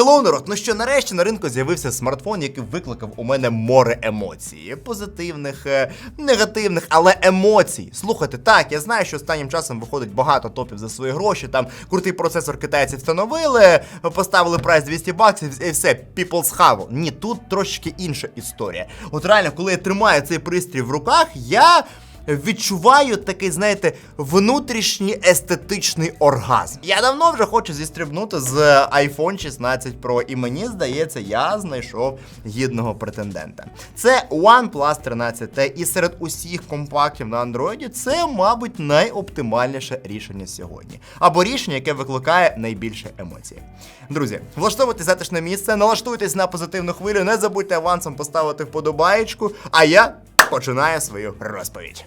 Хеллоу, народ, ну що нарешті на ринку з'явився смартфон, який викликав у мене море емоцій. Позитивних, е, негативних, але емоцій. Слухайте, так, я знаю, що останнім часом виходить багато топів за свої гроші. Там крутий процесор китайці встановили, поставили прайс 200 баксів і все, people's have. Ні, тут трошечки інша історія. От реально, коли я тримаю цей пристрій в руках, я відчуваю такий, знаєте, внутрішній естетичний оргазм. Я давно вже хочу зістрибнути з iPhone 16 Pro, і мені здається, я знайшов гідного претендента. Це OnePlus 13T, і серед усіх компактів на Android це, мабуть, найоптимальніше рішення сьогодні. Або рішення, яке викликає найбільше емоцій. Друзі, влаштовуйте затишне місце, налаштуйтесь на позитивну хвилю, не забудьте авансом поставити вподобаєчку, а я починаю свою розповідь.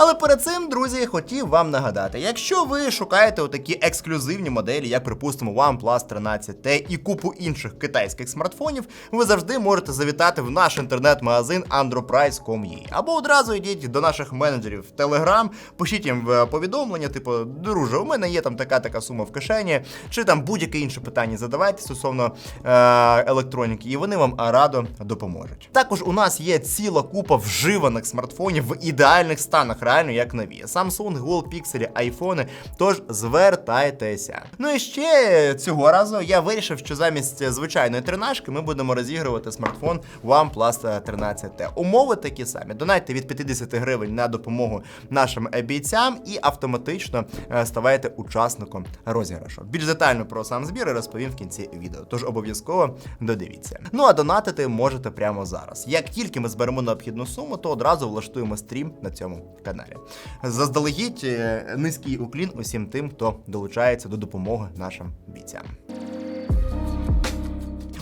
Але перед цим, друзі, хотів вам нагадати: якщо ви шукаєте отакі ексклюзивні моделі, як припустимо OnePlus 13T і купу інших китайських смартфонів, ви завжди можете завітати в наш інтернет-магазин androprice.com.ua або одразу йдіть до наших менеджерів в Telegram, пишіть їм в повідомлення, типу, друже, у мене є там така така сума в кишені, чи там будь-яке інше питання задавайте стосовно е- електроніки, і вони вам радо допоможуть. Також у нас є ціла купа вживаних смартфонів в ідеальних станах реально як нові. Samsung, Google Pixel, айфони. Тож звертайтеся. Ну і ще цього разу я вирішив, що замість звичайної тринашки ми будемо розігрувати смартфон OnePlus 13T. Умови такі самі. Донайте від 50 гривень на допомогу нашим бійцям і автоматично е, ставайте учасником розіграшу. Більш детально про сам збір розповім в кінці відео. Тож обов'язково додивіться. Ну а донатити можете прямо зараз. Як тільки ми зберемо необхідну суму, то одразу влаштуємо стрім на цьому каналі. Заздалегідь е, низький уклін усім тим, хто долучається до допомоги нашим бійцям.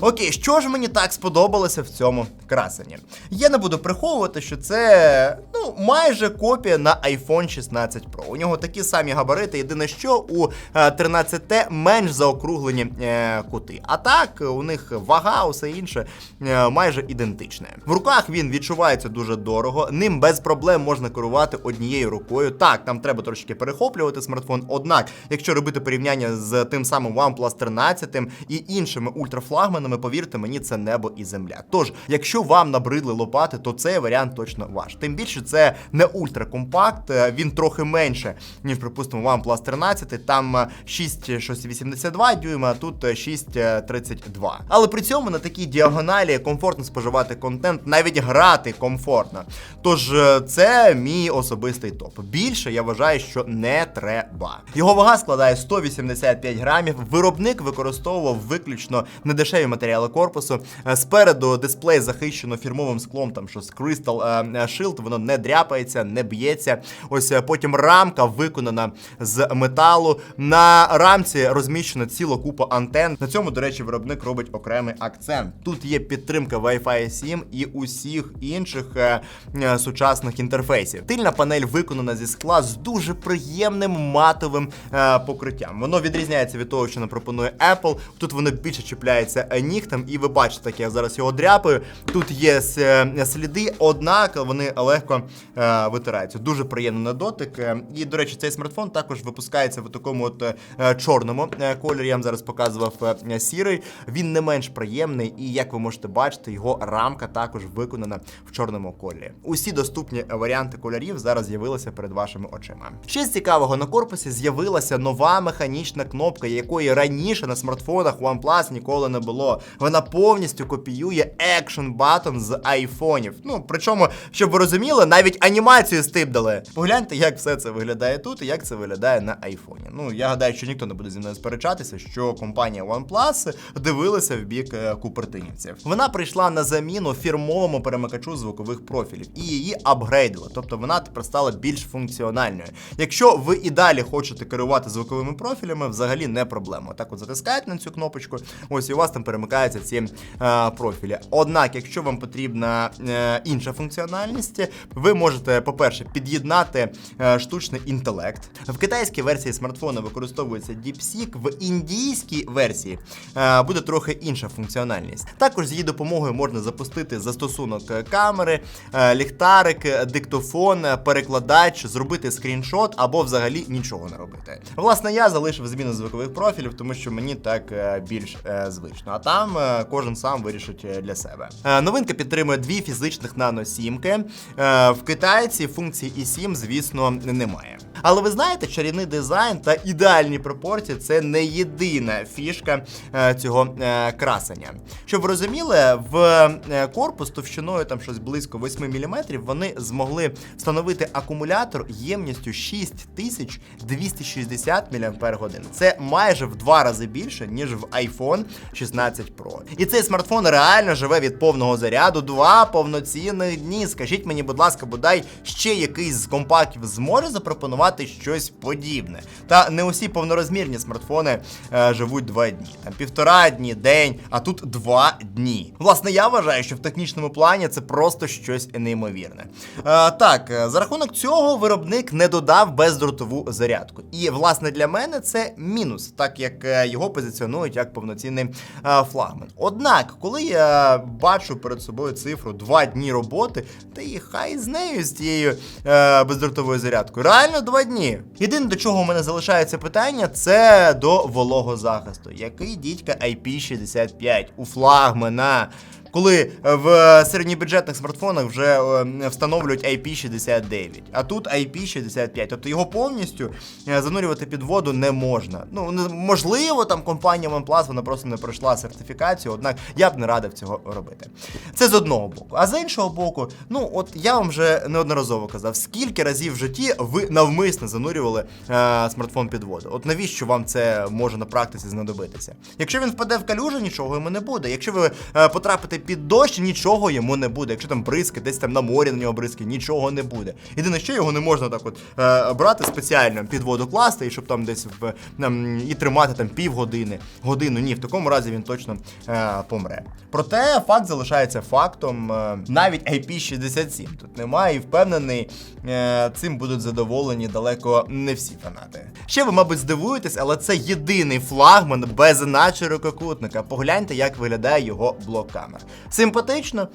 Окей, що ж мені так сподобалося в цьому красені? Я не буду приховувати, що це ну майже копія на iPhone 16 Pro. У нього такі самі габарити. Єдине, що у 13T менш заокруглені е, кути. А так у них вага, усе інше е, майже ідентичне. В руках він відчувається дуже дорого. Ним без проблем можна керувати однією рукою. Так, там треба трошки перехоплювати смартфон. Однак, якщо робити порівняння з тим самим OnePlus 13 і іншими ультрафлагманами, повірте мені, це небо і земля. Тож, якщо вам набридли лопати, то цей варіант точно ваш. Тим більше це не ультракомпакт, е, він трохи менше, ніж, припустимо, OnePlus 13. Там е, 6,82 дюйма, а тут е, 6,32. Але при цьому на такій діагоналі комфортно споживати контент, навіть грати комфортно. Тож е, це мій особистий топ. Більше я вважаю, що не треба. Його вага складає 185 грамів. Виробник використовував виключно недешеві матеріали корпусу. Е, Спереду дисплей захищено фірмовим склом, там що з Crystal е, е, Shield, воно не дряпається, не б'ється. Ось е, потім рамка виконана з металу. На рамці розміщена ціла купа антен. На цьому, до речі, виробник робить окремий акцент. Тут є підтримка Wi-Fi 7 і усіх інших е, е, сучасних інтерфейсів. Тильна панель виконана зі скла з дуже приємним матовим е, покриттям. Воно відрізняється від того, що нам пропонує Apple. Тут воно більше чіпляється е, нігтем, і ви бачите, як я зараз його дряпаю. Тут є е, сліди, однак вони легко е, витираються. Дуже приємно на дотик. Е, І, до речі, цей смартфон також випускається в такому от е, чорному кольорі. Я вам зараз показував сірий. Він не менш приємний, і як ви можете бачити, його рамка також виконана в чорному кольорі. Усі доступні варіанти кольорів зараз з'явилися перед вашими очима. Ще з цікавого на корпусі з'явилася нова механічна кнопка, якої раніше на смартфонах OnePlus ніколи не було. Вона повністю копіює Action Button з айфонів. Ну причому, щоб ви розуміли, навіть анімацію стибдали. Погляньте, як все це виглядає тут і як це виглядає на айфоні. Ну я гадаю, що ніхто не буде зі мною сперечатися, що компанія OnePlus дивилася в бік е, купертинівців. Вона прийшла на заміну фірмовому перемикачу звукових профілів і її апгрейдили. Тобто вона тепер стала більш функціональною. Якщо ви і далі хочете керувати звуковими профілями, взагалі не проблема. Так от затискаєте на цю кнопочку, ось і у вас там перемикач вмикаються ці е, профілі. Однак, якщо вам потрібна е, інша функціональність, ви можете, по-перше, під'єднати е, штучний інтелект. В китайській версії смартфона використовується DeepSeek, в індійській версії е, буде трохи інша функціональність. Також з її допомогою можна запустити застосунок е, камери, ліхтарик, диктофон, перекладач, зробити скріншот або взагалі нічого не робити. Власне, я залишив зміну звукових профілів, тому що мені так більш звично. А там кожен сам вирішить для себе. Новинка підтримує дві фізичних наносімки. Е, В китайці функції i7, звісно, немає. Але ви знаєте, чарівний дизайн та ідеальні пропорції це не єдина фішка е, цього е, красення. Щоб ви розуміли, в е, корпус товщиною там щось близько 8 мм вони змогли встановити акумулятор ємністю 6260 мАч. Це майже в два рази більше, ніж в iPhone 16 Pro. І цей смартфон реально живе від повного заряду два повноцінних дні. Скажіть мені, будь ласка, бодай ще якийсь з компактів зможе запропонувати щось подібне. Та не усі повнорозмірні смартфони е, живуть два дні, там півтора дні, день, а тут два дні. Власне, я вважаю, що в технічному плані це просто щось неймовірне. Е, так, е, за рахунок цього виробник не додав бездротову зарядку. І власне для мене це мінус, так як е, його позиціонують як повноцінний е, флагман. Однак, коли я бачу перед собою цифру 2 дні роботи, та і хай з нею з тією е, бездротовою зарядкою. Реально два дні. Єдине, до чого у мене залишається питання, це до вологозахисту. Який дідька IP65 у флагмана? Коли е, в середньобюджетних смартфонах вже е, встановлюють IP69, а тут IP65. Тобто його повністю е, занурювати під воду не можна. Ну можливо, там компанія OnePlus вона просто не пройшла сертифікацію, однак я б не радив цього робити. Це з одного боку. А з іншого боку, ну от я вам вже неодноразово казав, скільки разів в житті ви навмисно занурювали е, смартфон під воду. От навіщо вам це може на практиці знадобитися? Якщо він впаде в калюжу, нічого йому не буде. Якщо ви е, потрапите під дощ, нічого йому не буде. Якщо там бризки, десь там на морі на нього бризки, нічого не буде. Єдине, що його не можна так от е, брати спеціально під воду класти, і щоб там десь в ем, і тримати там півгодини, годину. Ні, в такому разі він точно е, помре. Проте факт залишається фактом. Е, навіть IP67 тут немає, і впевнений, е, цим будуть задоволені далеко не всі фанати. Ще ви, мабуть, здивуєтесь, але це єдиний флагман без ширококутника. Погляньте, як виглядає його блок камер. Симпатично.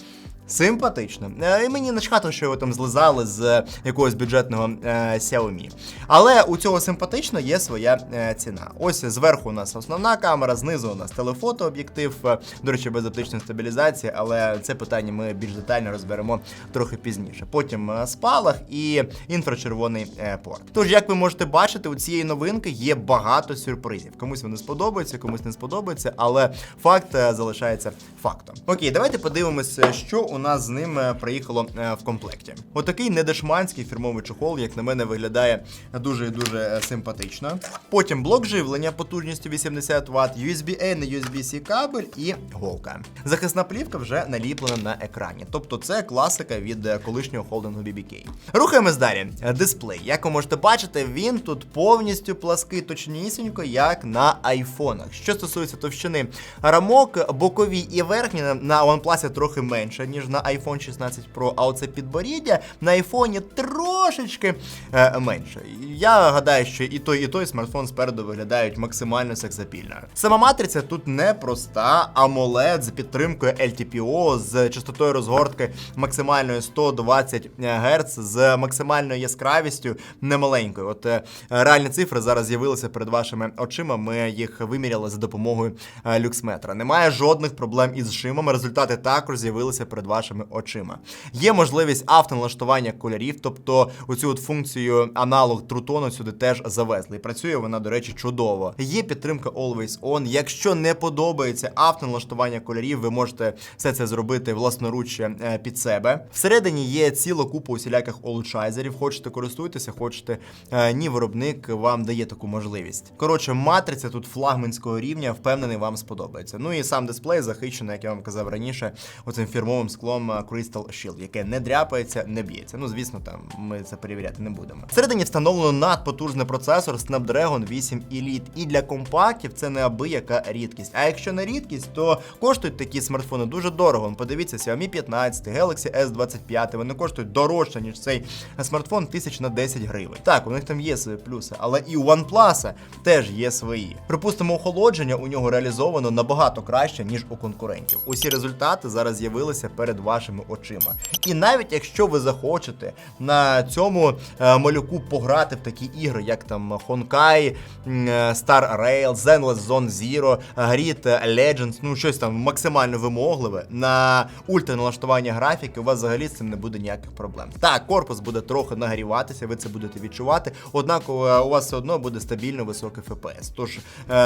Симпатично. Е, І мені начхати, що його там злизали з е, якогось бюджетного е, Xiaomi. Але у цього симпатично є своя ціна. Ось зверху у нас основна камера, знизу у нас телефотооб'єктив, е, до речі, без оптичної стабілізації, але це питання ми більш детально розберемо трохи пізніше. Потім спалах і інфрачервоний порт. Тож, як ви можете бачити, у цієї новинки є багато сюрпризів. Комусь вони сподобаються, комусь не сподобаються, але факт залишається фактом. Окей, давайте подивимося, що у нас з ним е, приїхало е, в комплекті. Отакий недешманський фірмовий чохол, як на мене, виглядає дуже і дуже е, симпатично. Потім блок живлення потужністю 80 Вт, USB-A на USB-C кабель і голка. Захисна плівка вже наліплена на екрані. Тобто це класика від колишнього холдингу BBK. Рухаємось далі. Дисплей. Як ви можете бачити, він тут повністю плаский, точнісінько, як на айфонах. Що стосується товщини рамок, бокові і верхні на OnePlus трохи менше, ніж на iPhone 16 Pro, а оце підборіддя на айфоні трошечки е, менше. Я гадаю, що і той, і той смартфон спереду виглядають максимально сексапільно. Сама матриця тут не проста, AMOLED з підтримкою LTPO, з частотою розгортки максимальною 120 Гц, з максимальною яскравістю немаленькою. От е, реальні цифри зараз з'явилися перед вашими очима. Ми їх виміряли за допомогою е, люксметра. Немає жодних проблем із шимом. Результати також з'явилися перед вашими очима. Є можливість автоналаштування кольорів, тобто оцю от функцію аналог трутону сюди теж завезли. І працює вона, до речі, чудово. Є підтримка Always On. Якщо не подобається автоналаштування кольорів, ви можете все це зробити власноруч е, під себе. Всередині є ціла купа усіляких улучшайзерів. Хочете користуйтеся, хочете е, ні, виробник вам дає таку можливість. Коротше, матриця тут флагманського рівня, впевнений, вам сподобається. Ну і сам дисплей захищений, як я вам казав раніше, оцим фірмовим склом е, Crystal Shield, яке не дряпається, не б'ється. Ну, звісно, там ми це перевіряти не будемо. Всередині встановлено надпотужний процесор Snapdragon 8 Elite. І для компактів це неабияка рідкість. А якщо не рідкість, то коштують такі смартфони дуже дорого. Вон, Подивіться, Xiaomi 15, Galaxy S25, вони коштують дорожче, ніж цей смартфон тисяч на 10 гривень. Так, у них там є свої плюси, але і у OnePlus теж є свої. Припустимо, охолодження у нього реалізовано набагато краще, ніж у конкурентів. Усі результати зараз з'явилися перед вашими очима. І навіть якщо ви захочете на цьому е, малюку пограти в такі ігри, як там Honkai, е, Star Rail, Zenless Zone Zero, Grid Legends, ну щось там максимально вимогливе, на ультраналаштування графіки у вас взагалі з цим не буде ніяких проблем. Так, корпус буде трохи нагріватися, ви це будете відчувати, однак е, у вас все одно буде стабільно високий FPS. Тож,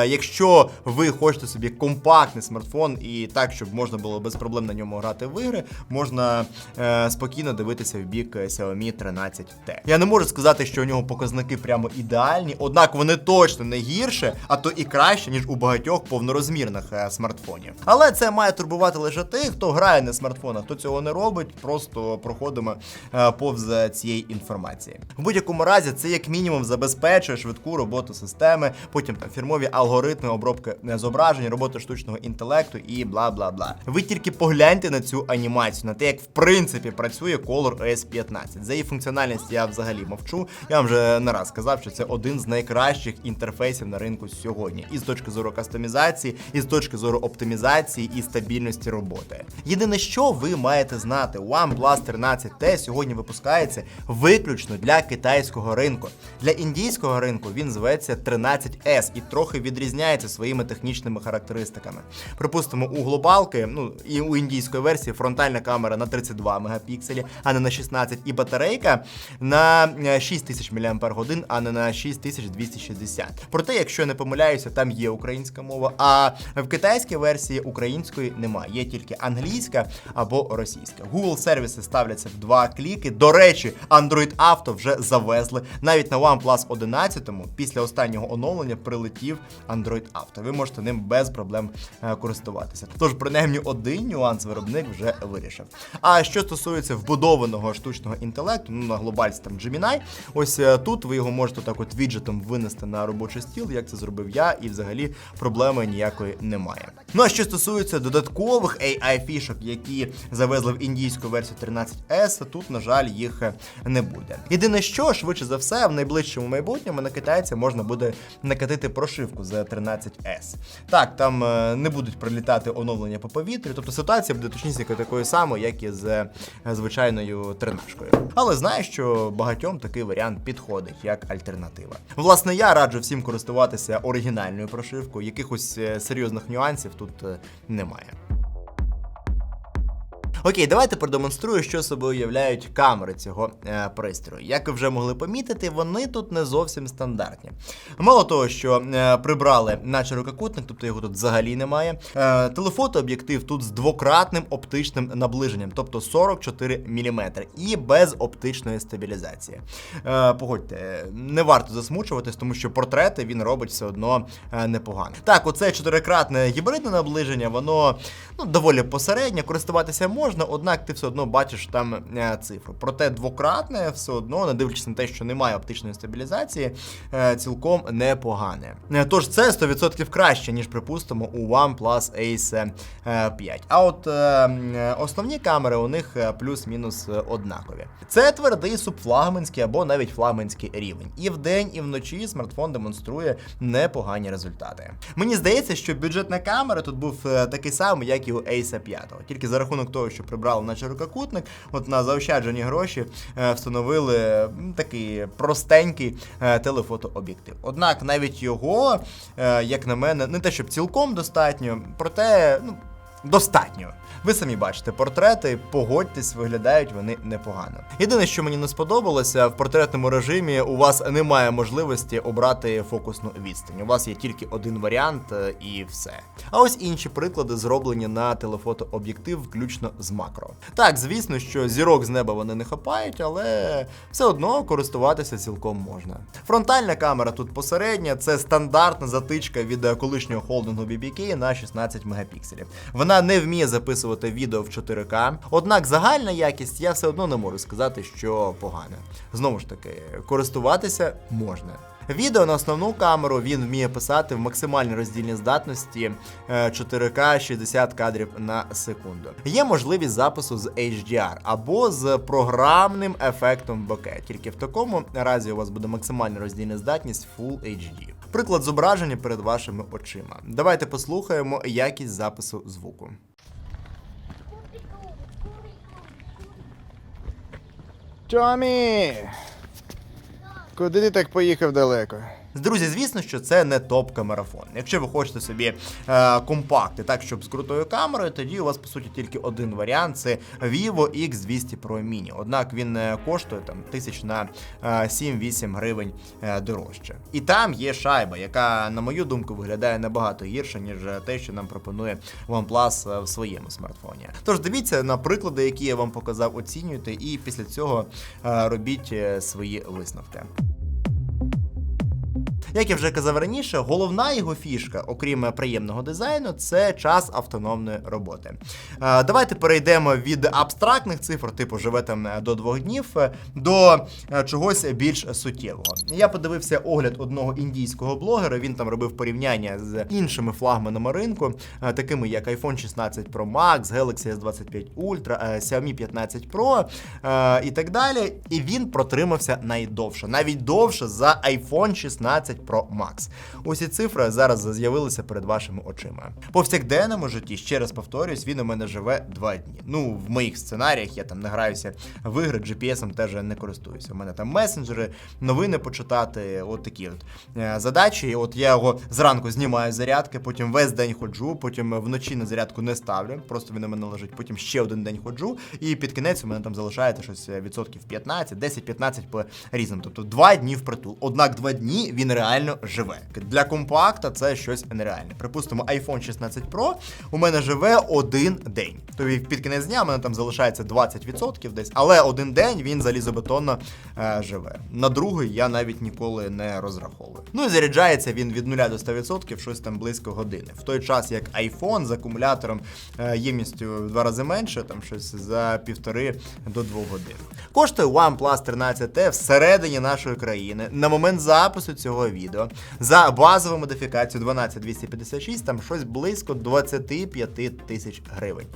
якщо ви хочете собі компактний смартфон і так, щоб можна було без проблем на ньому грати в ігри, можна е, спокійно дивитися в бік Xiaomi 13T. Я не можу сказати, що у нього показники прямо ідеальні, однак вони точно не гірше, а то і краще, ніж у багатьох повнорозмірних е, смартфонів. Але це має турбувати лише тих, хто грає на смартфонах, хто цього не робить, просто проходимо е, повз цієї інформації. В будь-якому разі, це як мінімум забезпечує швидку роботу системи, потім там фірмові алгоритми обробки е, зображень, роботи штучного інтелекту і бла бла бла. Ви тільки погляньте на цю анімацію, на те, як в принципі працює Color OS 15. За її функціональність я взагалі мовчу. Я вам вже не раз сказав, що це один з найкращих інтерфейсів на ринку сьогодні, і з точки зору кастомізації, і з точки зору оптимізації і стабільності роботи. Єдине, що ви маєте знати, OnePlus 13T сьогодні випускається виключно для китайського ринку. Для індійського ринку він зветься 13S і трохи відрізняється своїми технічними характеристиками. Припустимо, у глобалки, ну і у індійської версії фронтальна камера на 32 мегапікселі, а не на 16, і батарейка на е, 6000 мАч, а не на 6260. Проте, якщо не помиляюся, там є українська мова, а в китайській версії української немає. Є тільки англійська або російська. Google сервіси ставляться в два кліки. До речі, Android Auto вже завезли. Навіть на OnePlus 11 після останнього оновлення прилетів Android Auto. Ви можете ним без проблем е, користуватися. Тож, принаймні, один нюанс виробник вже вирішив. А що стосується вбудованого штучного інтелекту, ну на глобальці там Gemini, ось е, тут ви його можете так от віджитом винести на робочий стіл, як це зробив я, і взагалі проблеми ніякої немає. Ну а що стосується додаткових AI фішок, які завезли в індійську версію 13S, тут, на жаль, їх е, не буде. Єдине, що швидше за все, в найближчому майбутньому на китайця можна буде накатити прошивку з 13S. Так, там е, не будуть прилітати оновлення по повітрю, тобто ситуація буде точнісінько такою самою, як і з е, звичайною тринашкою. Але знаю, що багатьом такий варіант підходить як альтернатива. Власне, я раджу всім користуватися оригінальною прошивкою, якихось е, серйозних нюансів тут е, немає. Окей, давайте продемонструю, що собою являють камери цього е, пристрою. Як ви вже могли помітити, вони тут не зовсім стандартні. Мало того, що е, прибрали наче рукокутник, тобто його тут взагалі немає. Е, телефотооб'єктив тут з двократним оптичним наближенням, тобто 44 мм, і без оптичної стабілізації. Е, погодьте, не варто засмучуватись, тому що портрети він робить все одно е, непогано. Так, оце чотирикратне гібридне наближення, воно ну, доволі посереднє, користуватися можна, однак ти все одно бачиш там е, цифру. Проте двократне все одно, не дивлячись на те, що немає оптичної стабілізації, е, цілком непогане. Е, Тож це 100% краще, ніж припустимо у OnePlus Ace е, 5. А от основні камери у них плюс-мінус однакові. Це твердий субфлагманський або навіть флагманський рівень. І вдень, і вночі смартфон демонструє непогані результати. Мені здається, що бюджетна камера тут був такий самий, як і у Ace 5. Тільки за рахунок того, що прибрали на ширококутник, от на заощаджені гроші е, встановили такий простенький е, телефотооб'єктив. Однак навіть його, е, як на мене, не те, щоб цілком достатньо, проте ну, достатньо. Ви самі бачите портрети, погодьтесь, виглядають вони непогано. Єдине, що мені не сподобалося, в портретному режимі у вас немає можливості обрати фокусну відстань. У вас є тільки один варіант е, і все. А ось інші приклади зроблені на телефотооб'єктив, включно з макро. Так, звісно, що зірок з неба вони не хапають, але все одно користуватися цілком можна. Фронтальна камера тут посередня, це стандартна затичка від е, колишнього холдингу BBK на 16 мегапікселів. Вона Вона не вміє записувати відео в 4К. Однак загальна якість я все одно не можу сказати, що погана. Знову ж таки, користуватися можна. Відео на основну камеру він вміє писати в максимальній роздільній здатності е, 4К 60 кадрів на секунду. Є можливість запису з HDR або з програмним ефектом боке. Тільки в такому разі у вас буде максимальна роздільна здатність Full HD. Приклад зображення перед вашими очима. Давайте послухаємо якість запису звуку. Тьомі! Куди ти так поїхав далеко? Друзі, звісно, що це не топ-камерафон. Якщо ви хочете собі е, компакти, так щоб з крутою камерою, тоді у вас по суті тільки один варіант це Vivo X200 Pro Mini. Однак він е, коштує там тисяч на е, 7-8 гривень е, дорожче. І там є шайба, яка, на мою думку, виглядає набагато гірше, ніж те, що нам пропонує OnePlus е, в своєму смартфоні. Тож дивіться на приклади, які я вам показав, оцінюйте, і після цього е, робіть е, свої висновки. Як я вже казав раніше, головна його фішка, окрім приємного дизайну, це час автономної роботи. Е, Давайте перейдемо від абстрактних цифр, типу живе там е, до двох днів, е, до чогось більш суттєвого. Я подивився огляд одного індійського блогера. Він там робив порівняння з іншими флагманами ринку, такими як iPhone 16 Pro Max, Galaxy S25 Ultra, Xiaomi 15 Pro і так далі. І він протримався найдовше, навіть довше за iPhone 16 Pro Max. Усі цифри зараз з'явилися перед вашими очима. Повсякденному житті, ще раз повторюсь, він у мене живе два дні. Ну, в моїх сценаріях я там не граюся в ігри, GPS-ом теж не користуюся. У мене там месенджери, новини почитати, от такі от е, задачі. От я його зранку знімаю з зарядки, потім весь день ходжу, потім вночі на зарядку не ставлю, просто він у мене лежить, потім ще один день ходжу, і під кінець у мене там залишається щось е, відсотків 15, 10-15 по різному. Тобто два дні впритул. Однак два дні він реально живе. Для компакта це щось нереальне. Припустимо, iPhone 16 Pro у мене живе один день. Тобто під кінець дня у мене там залишається 20% десь, але один день він залізобетонно е, живе. На другий я навіть ніколи не розраховую. Ну і заряджається він від 0 до 100% щось там близько години. В той час як iPhone з акумулятором е, ємністю в два рази менше, там щось за півтори до двох годин. Коштує OnePlus 13T всередині нашої країни на момент запису цього відео за базову модифікацію 12256, там щось близько 25 тисяч гривень.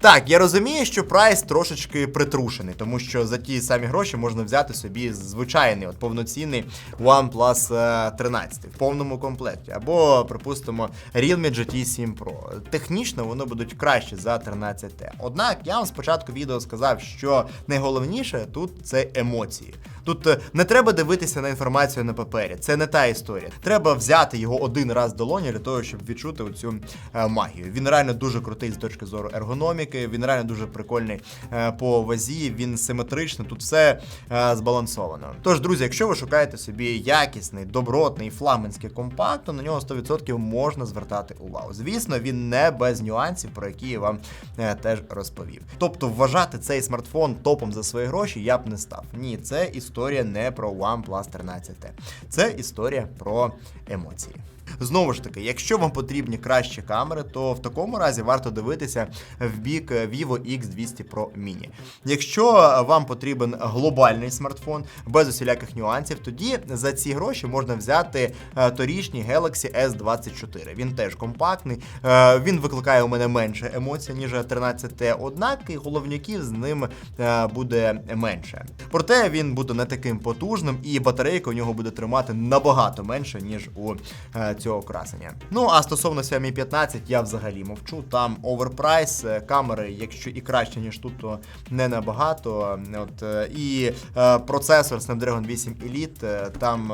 Так, я розумію, що прайс трошечки притрушений, тому що за ті самі гроші можна взяти собі звичайний, от повноцінний OnePlus е, 13 в повному комплекті, або, припустимо, Realme GT 7 Pro. Технічно воно будуть краще за 13T. Однак я вам спочатку відео сказав, що найголовніше тут це емоції. Тут е, не треба дивитися на інформацію на папері. Це не та історія. Треба взяти його один раз в долоні для того, щоб відчути оцю е, магію. Він реально дуже крутий з точки зору ергономіки. Він реально дуже прикольний е, по вазі. Він симетричний. Тут все е, збалансовано. Тож, друзі, якщо ви шукаєте собі якісний, добротний флагманський компакт, то на нього 100% можна звертати увагу. Звісно, він не без нюансів, про які я вам е, теж розповів. Тобто, вважати цей смартфон топом за свої гроші я б не став. Ні, це історія не про OnePlus 13T. Це історія про емоції. Знову ж таки, якщо вам потрібні кращі камери, то в такому разі варто дивитися в бік Vivo X200 Pro Mini. Якщо вам потрібен глобальний смартфон без усіляких нюансів, тоді за ці гроші можна взяти е, торічній Galaxy S24. Він теж компактний, е, він викликає у мене менше емоцій, ніж 13T, однак і головняків з ним е, буде менше. Проте він буде не таким потужним, і батарейка у нього буде тримати набагато менше, ніж у е, цього красення. Ну а стосовно Xiaomi 15, я взагалі мовчу. Там оверпрайс, е, камери, якщо і краще, ніж тут, то не набагато. От, е, і е, процесор Snapdragon 8 Elite е, там.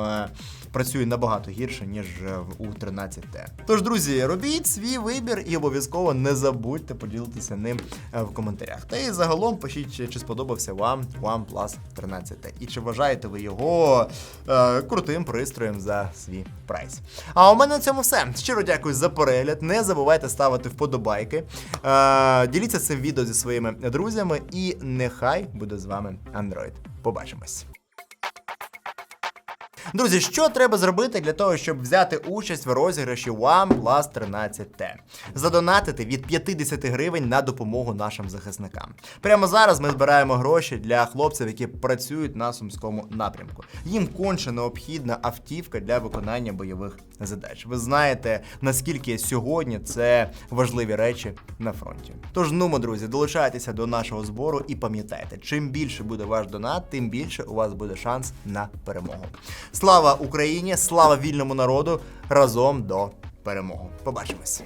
Працює набагато гірше, ніж е, у 13T. Тож, друзі, робіть свій вибір і обов'язково не забудьте поділитися ним е, в коментарях. Та і загалом пишіть, чи сподобався вам OnePlus 13T. І чи вважаєте ви його е, крутим пристроєм за свій прайс. А у мене на цьому все. Щиро дякую за перегляд. Не забувайте ставити вподобайки. Е, діліться цим відео зі своїми друзями, і нехай буде з вами Android. Побачимось. Друзі, що треба зробити для того, щоб взяти участь в розіграші OnePlus 13T? Задонатити від 50 гривень на допомогу нашим захисникам. Прямо зараз ми збираємо гроші для хлопців, які працюють на сумському напрямку. Їм конче необхідна автівка для виконання бойових задач. Ви знаєте, наскільки сьогодні це важливі речі на фронті. Тож, нумо, друзі, долучайтеся до нашого збору і пам'ятайте, чим більше буде ваш донат, тим більше у вас буде шанс на перемогу. Слава Україні! Слава вільному народу! Разом до перемоги! Побачимось!